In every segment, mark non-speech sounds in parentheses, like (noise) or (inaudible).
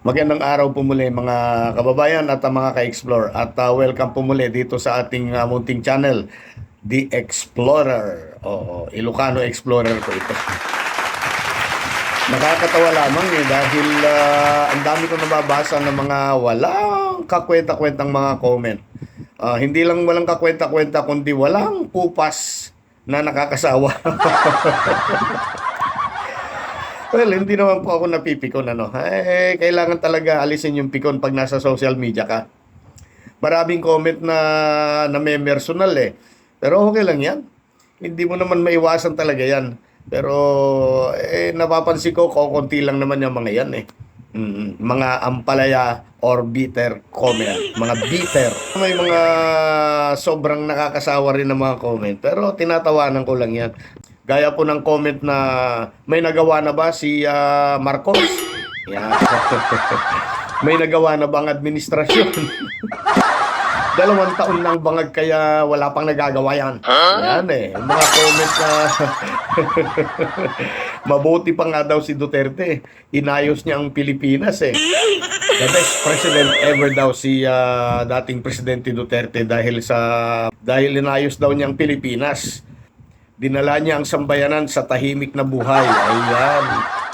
Magandang araw po muli mga kababayan at uh, mga ka-explore at uh, welcome po muli dito sa ating uh, munting channel, The Explorer. O Ilocano Explorer po ito. Nakakatawa lamang eh dahil uh, ang dami ko nababasa ng mga walang kakwenta-kwentang mga comment. Ah, hindi lang walang kakwenta-kwenta kundi walang pupas na nakakasawa. (laughs) Well, hindi naman po ako napipikon ano. Eh, kailangan talaga alisin yung pikon pag nasa social media ka. Maraming comment na na may personal eh. Pero okay lang 'yan. Hindi mo naman maiwasan talaga 'yan. Pero eh napapansin ko konti lang naman yung mga 'yan eh. Mm, mga ampalaya or bitter comment. Mga bitter. May mga sobrang nakakasawa rin ng mga comment. Pero tinatawanan ko lang yan. Gaya po ng comment na may nagawa na ba si ah, Marcos? Yan. (laughs) may nagawa na bang administrasyon? (laughs) Dalawang taon nang bangag kaya wala pang nagagawa yan. Yan eh. Mga comment na (laughs) mabuti pa nga daw si Duterte. Inayos niya ang Pilipinas eh. The best president ever daw si ah, dating presidente Duterte dahil sa dahil inayos daw niya ang Pilipinas. Dinala niya ang sambayanan sa tahimik na buhay. Ayan.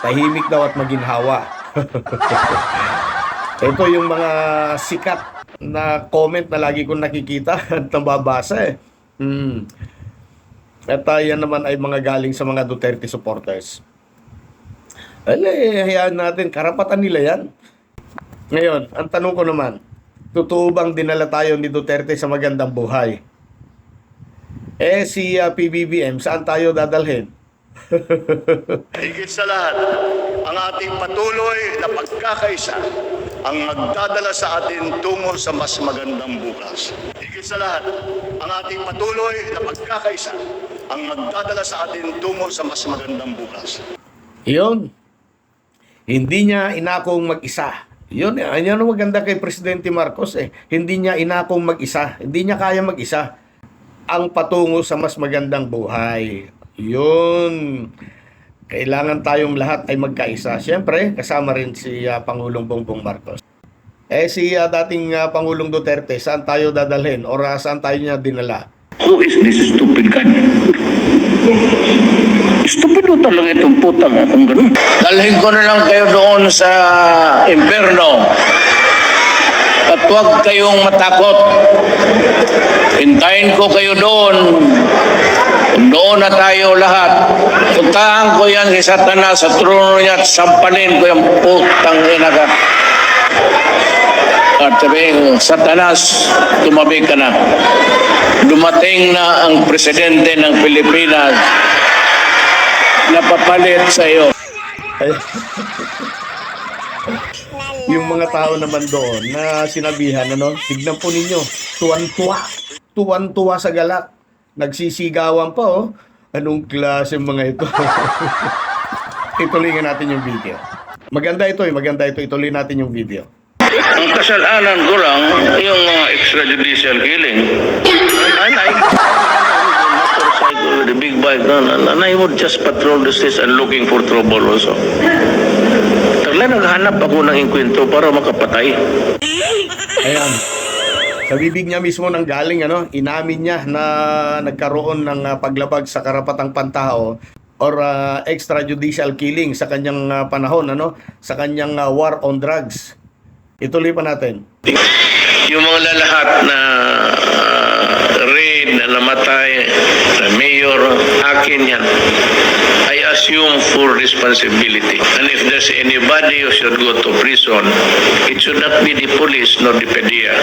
Tahimik daw at maginhawa. (laughs) Ito yung mga sikat na comment na lagi kong nakikita (laughs) at nababasa eh. Hmm. At ah, yan naman ay mga galing sa mga Duterte supporters. Ala, eh, hayaan natin. Karapatan nila yan. Ngayon, ang tanong ko naman, totoo bang dinala tayo ni Duterte sa magandang buhay? Eh, si ah, PBBM, saan tayo dadalhin? (laughs) Higit sa lahat, ang ating patuloy na pagkakaisa ang magdadala sa atin tungo sa mas magandang bukas. Higit sa lahat, ang ating patuloy na pagkakaisa ang magdadala sa atin tungo sa mas magandang bukas. Iyon. Hindi niya inakong mag-isa. Yun, yan ang maganda kay Presidente Marcos eh. Hindi niya inakong mag-isa. Hindi niya kaya mag-isa. Ang patungo sa mas magandang buhay. Yun. Kailangan tayong lahat ay magkaisa. Siyempre, kasama rin si ah, Pangulong Bongbong Marcos. Eh si ah, dating ah, Pangulong Duterte, saan tayo dadalhin? Or ah, saan tayo niya dinala? Who is this stupid guy? Stupido talaga itong putang kung ganun. Dalhin ko na lang kayo doon sa impyerno. Huwag kayong matakot. Hintayin ko kayo doon. Doon na tayo lahat. Puntahan ko yan si Satanas sa trono niya at sampalin ko yung putang ina ka. At sabihin, Satanas, tumabi ka na. Dumating na ang presidente ng Pilipinas na papalit sa iyo. (laughs) Yung mga tao naman doon na sinabihan, ano, tignan po ninyo, tuwan-tuwa. Tuwan-tuwa sa galak. Nagsisigawan pa, oh. Anong klase mga ito? (laughs) Ituloy nga natin yung video. Maganda ito eh, maganda ito. Ituloy natin yung video. Ang kasalanan ko lang, yung mga extrajudicial killing. And I, motorcycle a big bike, and I would just patrol the streets and looking for trouble also. Tagla, naghanap ako ng inkwento para makapatay. Ayan. Sa bibig niya mismo nang galing, ano, inamin niya na nagkaroon ng ah, paglabag sa karapatang pantao or ah, extrajudicial killing sa kanyang ah, panahon, ano, sa kanyang ah, war on drugs. Ituloy pa natin. Yung mga lalahat na uh, raid na namatay na mayor, akin yan. Assume full responsibility. And if there's anybody who should go to prison, it should not be the police nor the PDEA.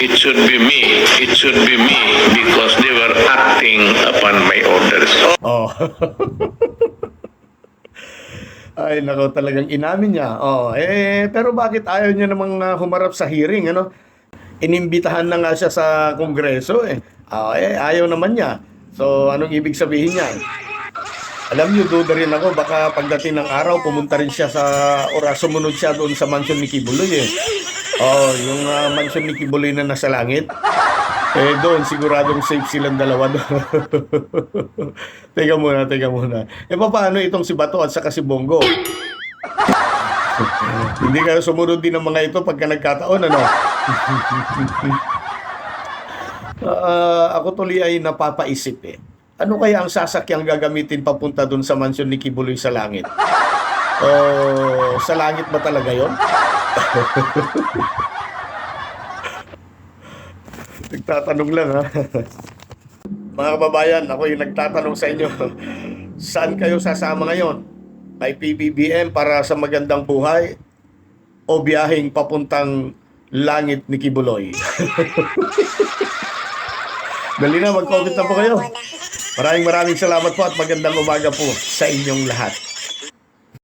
It should be me. It should be me because they were acting upon my orders. Oh. (laughs) Ay, nako, talagang inamin niya. Oh, eh, pero bakit ayaw niya namang ah, humarap sa hearing, ano? Inimbitahan na nga siya sa kongreso, eh. Ah, eh, ayaw naman niya. So, anong ibig sabihin niya? Alam niyo, duda rin ako, baka pagdating ng araw, pumunta rin siya sa, or ah, sumunod siya doon sa mansion ni Kibuloy, eh. Oh, yung ah, mansion ni Kibuloy na nasa langit. Eh doon, siguradong safe silang dalawa doon. (laughs) teka muna, teka muna. Eh paano itong si Bato at saka si Bongo? (laughs) Hindi kayo sumunod din ng mga ito pagka nagkataon, ano? (laughs) Ah, ako tuloy ay napapaisip eh. Ano kaya ang sasakyang gagamitin papunta dun sa mansyon ni Kibuloy sa langit? O sa langit ba talaga yon? (laughs) Nagtatanong lang ha. (laughs) Mga kababayan, ako yung nagtatanong sa inyo. (laughs) Saan kayo sasama ngayon? Kay PBBM para sa magandang buhay o biyaheng papuntang langit ni Kibuloy? Dali na, mag-comment na po kayo. Maraming maraming salamat po at magandang umaga po sa inyong lahat.